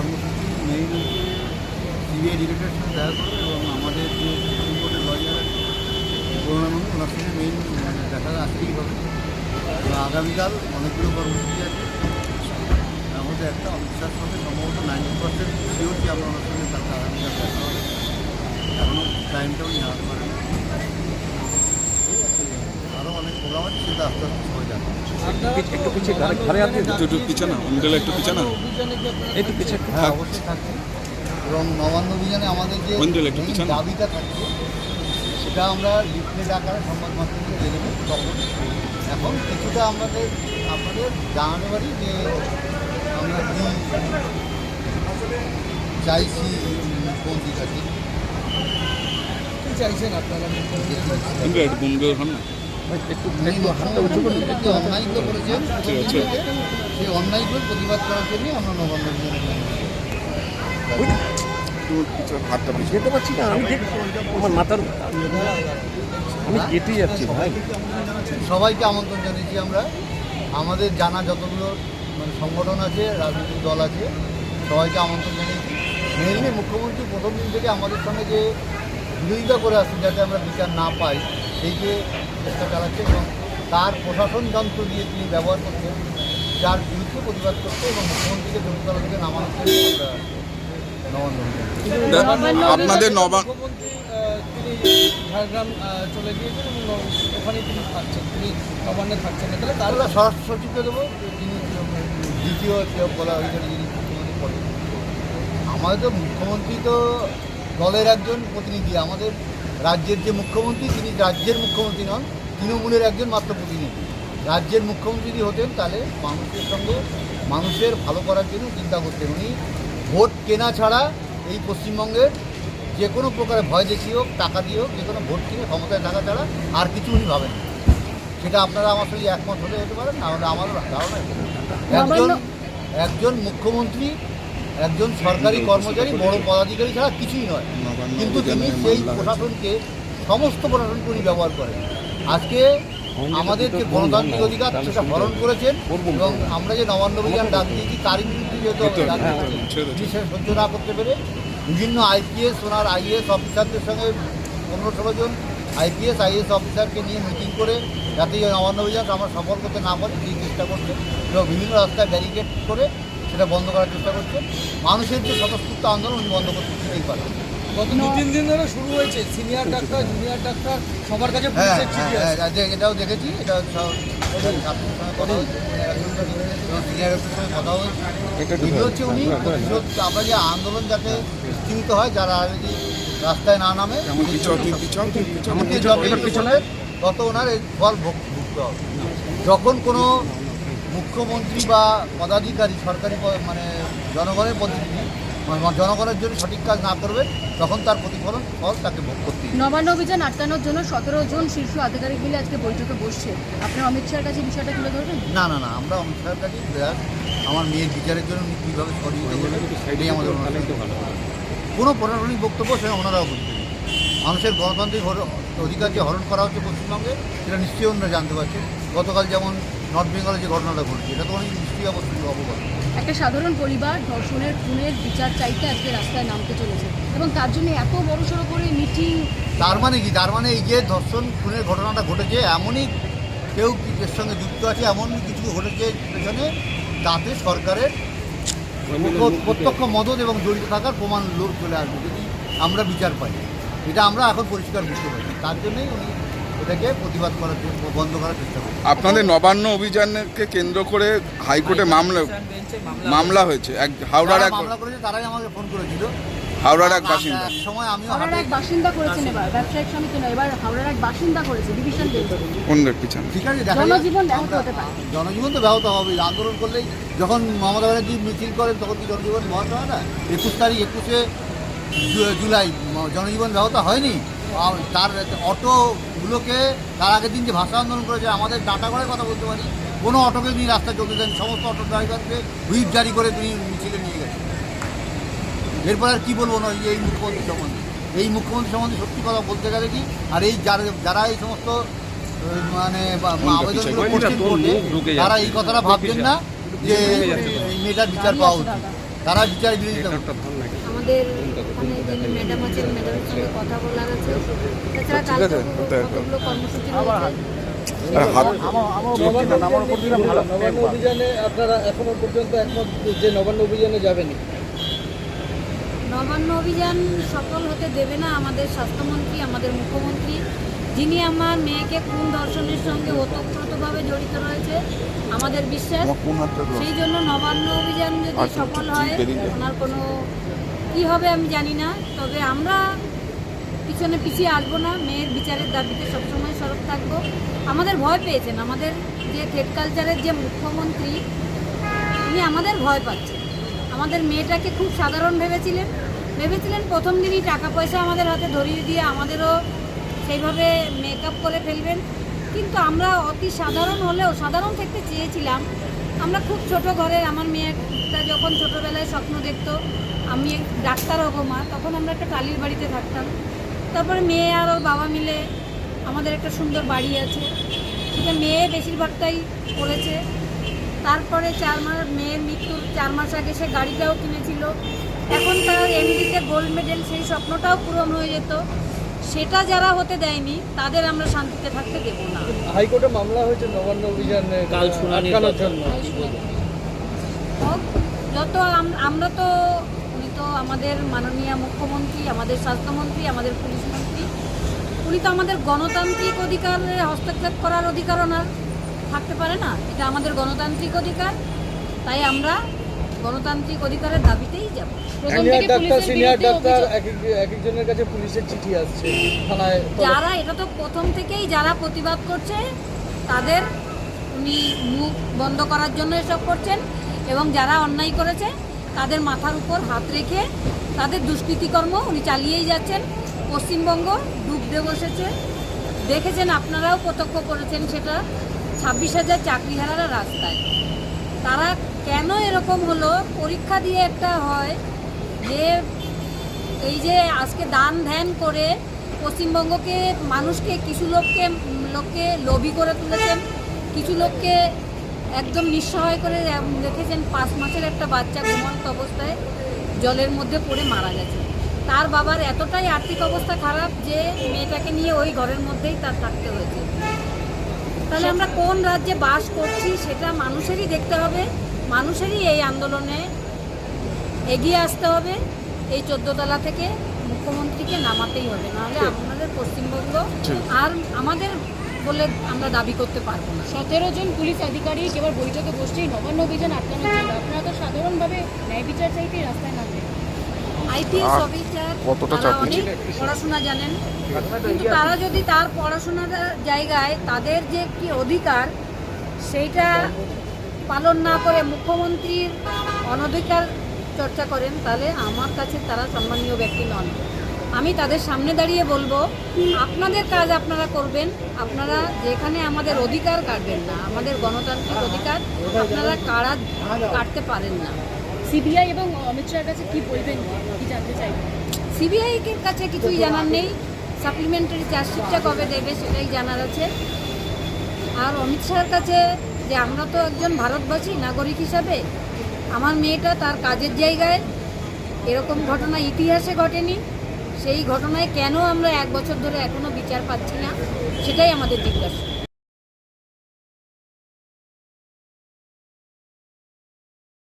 কর্মসূচি মেইন হচ্ছে সিবিআই ডিরেক্টরের সঙ্গে দেখা করবে এবং আমাদের যে সুপ্রিম কোর্টের লয়ার আছে করুণানন্দ ওনার সঙ্গে মেইন দেখা আসতেই হবে তো আগামীকাল অনেকগুলো কর্মসূচি আছে মধ্যে একটা অবিশ্বাস হবে সম্ভবত নাইনটি পার্সেন্ট শিওর আমরা ওনার সঙ্গে কালকে আগামীকাল দেখা হবে এখনও টাইমটাও নেওয়া পারে আরও অনেক প্রোগ্রাম আছে সেটা আস্তে আস্তে একটু পিছিয়ে ঘরে ঘরে আছে একটু পিছানো অঞ্চলে একটু পিছানো। একটু পিছিয়ে একটু হ্যাঁ অবশ্যই থাকবে। এবং নবান্ন অভিযানে আমাদের যে। দাবিটা থাকবে সেটা আমরা লিফলেট আকারে সংবাদ মাধ্যমে দিয়ে দেবো তখন। এখন কিছুটা আমাদের আপনাদের জানাতে পারি যে আমরা কি চাইছি কোন দিক আছে? কি চাইছেন আপনারা? একটু একটু অন্যায়গুলো সেই অন্যায়গুলোর প্রতিবাদ আমরা হাতটা পারছি না সবাইকে আমন্ত্রণ জানিয়েছি আমরা। আমাদের জানা যতগুলো মানে সংগঠন আছে, রাজনৈতিক দল আছে, সবাইকে আমন্ত্রণ জানিয়েছি। মেনলি মুখ্যমন্ত্রী প্রথম দিন থেকে আমাদের সঙ্গে যে বিরোধিতা করে আসছে যাতে আমরা বিচার না পাই, সেই যে চেষ্টা চালাচ্ছে এবং তার প্রশাসন যন্ত্র দিয়ে তিনি ব্যবহার করছেন যার বিরুদ্ধে প্রতিবাদ করছে এবং মুখ্যমন্ত্রীকে জমিতলা থেকে নামানোর জন্য নবান্ন আপনাদের মুখ্যমন্ত্রী তিনি ঝাড়গ্রাম চলে গিয়েছেন এবং ন- ওখানেই তিনি থাকছেন তিনি নবান্নে থাকছেন। না তাহলে তার স্বরাষ্ট্র সচিবকে দেবো যিনি দ্বিতীয় কেউ বলা হয়েছে যিনি মুখ্যমন্ত্রী পদে। আমাদের তো মুখ্যমন্ত্রী তো দলের একজন প্রতিনিধি আমাদের রাজ্যের যে মুখ্যমন্ত্রী তিনি রাজ্যের মুখ্যমন্ত্রী নন তৃণমূলের একজন মাত্র প্রতিনিধি। রাজ্যের মুখ্যমন্ত্রী যদি হতেন তাহলে মানুষের সঙ্গে মানুষের ভালো করার জন্য চিন্তা করতেন উনি। ভোট কেনা ছাড়া এই পশ্চিমবঙ্গের যে কোনো প্রকারে ভয় দেখিয়ে হোক টাকা দিয়ে হোক যে কোনো ভোট কিনে ক্ষমতায় থাকা ছাড়া আর কিছু উনি ভাবেন সেটা আপনারা আমার সঙ্গে একমত হলে হতে পারেন না হলে আমারও ধারণা একজন একজন মুখ্যমন্ত্রী একজন সরকারি কর্মচারী বড় পদাধিকারী ছাড়া কিছুই নয়। কিন্তু তিনি সেই প্রশাসনকে সমস্ত প্রশাসনকে উনি ব্যবহার করেন। আজকে আমাদের যে গণতান্ত্রিক অধিকার সেটা হরণ করেছেন এবং আমরা যে নবান্ন অভিযান ডাক দিয়েছি তারই বিরুদ্ধে যেহেতু হ্যাঁ, সেটা সহ্য না করতে পেরে বিভিন্ন আইপিএস ওনার আইএস অফিসারদের সঙ্গে পনেরো ষোলো জন আইপিএস আইএস অফিসারকে নিয়ে মিটিং করে যাতে এই নবান্ন অভিযান আমরা সফল করতে না পারি সেই চেষ্টা করছে। এবং বিভিন্ন রাস্তায় ব্যারিকেড করে সেটা বন্ধ করার চেষ্টা করছে। মানুষের যে স্বতঃস্ফূর্ত আন্দোলন উনি বন্ধ করতে দিতেই পারে গত দু তিন দিন ধরে শুরু হয়েছে। সিনিয়র ডাক্তার জুনিয়র ডাক্তার সবার কাছে হ্যাঁ হ্যাঁ, হ্যাঁ, যে- এটাও দেখেছি এটা এটা এটা হচ্ছে উনি আমরা যে আন্দোলন যাতে সীমিত হয় যারা যদি রাস্তায় না নামে পিছন। তত ওনার এই ফল ভোগ ভুগতে হবে। যখন কোনো মুখ্যমন্ত্রী বা পদাধিকারী সরকারি মানে জনগণের প্রতিনিধি মানে জনগণের জন্য সঠিক কাজ না করবে তখন তার প্রতিফলন ফল তাকে ভোগ করতেই হবে। নবান্ন অভিযান আটকানোর জন্য সতেরো জন শীর্ষ আধিকারিক মিলে আজকে বৈঠকে বসছে। আপনার অমিত শাহের কাছে বিষয়টা তুলে ধরবেন? না না না আমরা অমিত শাহের কাছে আমার মেয়ের বিচারের জন্য কীভাবে সহযোগিতা করবেন এটাই আমাদের। কোনো প্রশাসনিক বক্তব্য সে ওনারাও বলছেন মানুষের গণতান্ত্রিক হর- অধিকার যে হরণ করা হচ্ছে পশ্চিমবঙ্গে সেটা নিশ্চয়ই ওনারা জানতে পারছেন। গতকাল যেমন নর্থ বেঙ্গলে যে ঘটনাটা ঘটেছে এটা তো উনি নিশ্চয়ই অবগত একটা সাধারণ পরিবার ধর্ষণের খুনের বিচার চাইতে আজকে রাস্তায় নামতে চলেছে। এবং তার জন্য এত বড় সড়ো করে মিটিং তার মানে কি? তার মানে এই যে ধর্ষণ খুনের ঘটনাটা ঘটেছে এমনই কেউ কি- এর সঙ্গে যুক্ত আছে এমন কিছু ঘটেছে পেছনে তাতে সরকারের প্রত্যক্ষ মদত এবং জড়িত থাকার প্রমাণ লোক চলে আসবে যদি আমরা বিচার পাই। এটা আমরা এখন পরিষ্কার বুঝতে পারি তার জন্যই উনি এটাকে প্রতিবাদ করার জন্য বন্ধ করার চেষ্টা করছেন আপনাদের নবান্ন অভিযানকে কেন্দ্র করে হাইকোর্টে মামলা মামলা হয়েছে। এক হাওড়ার এক মামলা করেছে তারাই আমাকে ফোন করেছিল। হাওড়ার এক বাসিন্দা। এক সময় আমিও হাওড়ার এক বাসিন্দা করেছেন এবার ব্যবসায়িক সমিতি নয় এবার হাওড়ার এক বাসিন্দা করেছে ডিভিশন বেঞ্চে। কোনদের পিছনে ঠিক আছে দেখা জনজীবন ব্যাহত হতে পারে। জনজীবন তো ব্যাহত হবে আন্দোলন করলেই যখন মমতা ব্যানার্জি মিছিল করেন তখন কি জনজীবন ব্যাহত হয় না? একুশ তারিখ একুশে জুলাই জনজীবন ব্যাহত হয়নি। আর তার অটোগুলোকে তার আগের দিন যে ভাষা আন্দোলন করেছে আমাদের ডাটা করে কথা বলতে পারি। কোনো অটোকে তিনি রাস্তায় চলতে দেন সমস্ত অটো ড্রাইভারকে হুইপ জারি করে তিনি মিছিলে নিয়ে গেছেন। এরপর আর কী বলব না এই মুখ্যমন্ত্রী সম্বন্ধে। এই মুখ্যমন্ত্রী সম্বন্ধে সত্যি কথা বলতে গেলে কি আর এই যারা যারা এই সমস্ত মানে আবেদনগুলো করছেন তোর এই কথাটা ভাবছেন না যে মেয়েটার বিচার পাওয়া উচিত। তারা বিচার দিয়ে আমাদের ওখানে যিনি ম্যাডাম আছেন ম্যাডামের সঙ্গে কথা বলার আছে। তাছাড়া কালকে কতগুলো কর্মসূচি রয়েছে? আর হাত নবান্ন অভিযানে আপনারা এখনও পর্যন্ত একমত যে নবান্ন অভিযানে যাবেনি নবান্ন অভিযান সফল হতে দেবে না আমাদের স্বাস্থ্যমন্ত্রী আমাদের মুখ্যমন্ত্রী। যিনি আমার মেয়েকে খুন ধর্ষণের সঙ্গে ওতপ্রোতভাবে জড়িত রয়েছে আমাদের বিশ্বাস। কোন? সেই জন্য নবান্ন অভিযান যদি সফল হয় ওনার কোনো কী হবে আমি জানি না, তবে আমরা পিছনে পিছিয়ে আসব না, মেয়ের বিচারের দাবিতে সবসময় সরব থাকব। আমাদের ভয় পেয়েছেন, আমাদের যে থ্রেড কালচারের যে মুখ্যমন্ত্রী, উনি আমাদের ভয় পাচ্ছেন। আমাদের মেয়েটাকে খুব সাধারণ ভেবেছিলেন। ভেবেছিলেন প্রথম দিনই টাকা পয়সা আমাদের হাতে ধরিয়ে দিয়ে আমাদেরও সেইভাবে মেকআপ করে ফেলবেন। কিন্তু আমরা অতি সাধারণ হলেও, সাধারণ থাকতে চেয়েছিলাম। আমরা খুব ছোট ঘরে, আমার মেয়েটা যখন ছোটোবেলায় স্বপ্ন দেখত, আমি ডাক্তার হব মা, তখন আমরা একটা টালির বাড়িতে থাকতাম। তারপরে মেয়ে আর ওর বাবা মিলে আমাদের একটা সুন্দর বাড়ি আছে। সেটা মেয়ে বেশিরভাগটাই করেছে। তারপরে চার মাস, মেয়ের মৃত্যুর চার মাস আগে সে গাড়িটাও কিনেছিল। এখন তার এমডিতে গোল্ড মেডেল, সেই স্বপ্নটাও পূরণ হয়ে যেত। সেটা যারা হতে দেয়নি তাদের আমরা শান্তিতে থাকতে দেবো না। হাইকোর্টে মামলা হয়েছে নবান্ন অভিযানে কাল আটকানোর জন্য। যত আমরা তো উনি তো আমাদের মাননীয় মুখ্যমন্ত্রী আমাদের স্বাস্থ্যমন্ত্রী আমাদের পুলিশ মন্ত্রী। উনি তো আমাদের গণতান্ত্রিক অধিকারে হস্তক্ষেপ করার অধিকার ওনার থাকতে পারে না। এটা আমাদের গণতান্ত্রিক অধিকার। তাই আমরা গণতান্ত্রিক অধিকারের দাবিতেই যাব। সিনিয়র ডাক্তার সিনিয়র ডাক্তার এক এক- এক একজনের কাছে পুলিশের চিঠি আসছে থানায় যারা এটা তো প্রথম থেকেই যারা প্রতিবাদ করছে তাদের উনি মুখ বন্ধ করার জন্য এসব করছেন এবং যারা অন্যায় করেছে তাদের মাথার উপর হাত রেখে তাদের দুষ্কৃতিকর্ম উনি চালিয়েই যাচ্ছেন। পশ্চিমবঙ্গ ডুবতে বসেছে। দেখেছেন আপনারাও প্রত্যক্ষ করেছেন সেটা ছাব্বিশ হাজার চাকরিহারারা রাস্তায়। তারা কেন এরকম হলো? পরীক্ষা দিয়ে একটা হয় যে এই যে আজকে দান ধ্যান করে পশ্চিমবঙ্গকে মানুষকে কিছু লোককে লোককে লোভী করে তুলেছেন কিছু লোককে একদম নিঃসহায় করে রেখেছেন। পাঁচ মাসের একটা বাচ্চা ঘুমন্ত অবস্থায় জলের মধ্যে পড়ে মারা গেছে। তার বাবার এতটাই আর্থিক অবস্থা খারাপ যে মেয়েটাকে নিয়ে ওই ঘরের মধ্যেই তার থাকতে হয়েছে। তাহলে আমরা কোন রাজ্যে বাস করছি সেটা মানুষেরই দেখতে হবে। মানুষেরই এই আন্দোলনে এগিয়ে আসতে হবে। এই চোদ্দতলা থেকে মুখ্যমন্ত্রীকে নামাতেই হবে নাহলে আমাদের পশ্চিমবঙ্গ আর আমাদের বলে আমরা দাবি করতে পারব না। সতেরো জন পুলিশ আধিকারিক এবার বৈঠকে বসছেই নবান্ন অভিযান আটকানোর জন্য। আপনারা তো সাধারণভাবে ন্যায় বিচার চাইতেই রাস্তায় আইপিএস অফিসার কতটা তারা অনেক পড়াশোনা জানেন কিন্তু তারা যদি তার পড়াশোনার জায়গায় তাদের যে কি অধিকার সেইটা পালন না করে মুখ্যমন্ত্রীর অনধিকার চর্চা করেন তাহলে আমার কাছে তারা সম্মানীয় ব্যক্তি নন। আমি তাদের সামনে দাঁড়িয়ে বলব আপনাদের কাজ আপনারা করবেন আপনারা যেখানে আমাদের অধিকার কাটবেন না আমাদের গণতান্ত্রিক অধিকার আপনারা কারা কাটতে পারেন না। সিবিআই এবং অমিত শাহের কাছে কি বলবেন? কি জানতে চাইবেন? সিবিআই এর কাছে কিছুই জানার নেই। সাপ্লিমেন্টারি চার্জশিটটা কবে দেবে সেটাই জানার আছে। আর অমিত শাহের কাছে যে আমরা তো একজন ভারতবাসী, নাগরিক হিসাবে। আমার মেয়েটা তার কাজের জায়গায় এরকম ঘটনা ইতিহাসে ঘটেনি। সেই ঘটনায় কেন আমরা এক বছর ধরে এখনও বিচার পাচ্ছি না, সেটাই আমাদের জিজ্ঞাসা।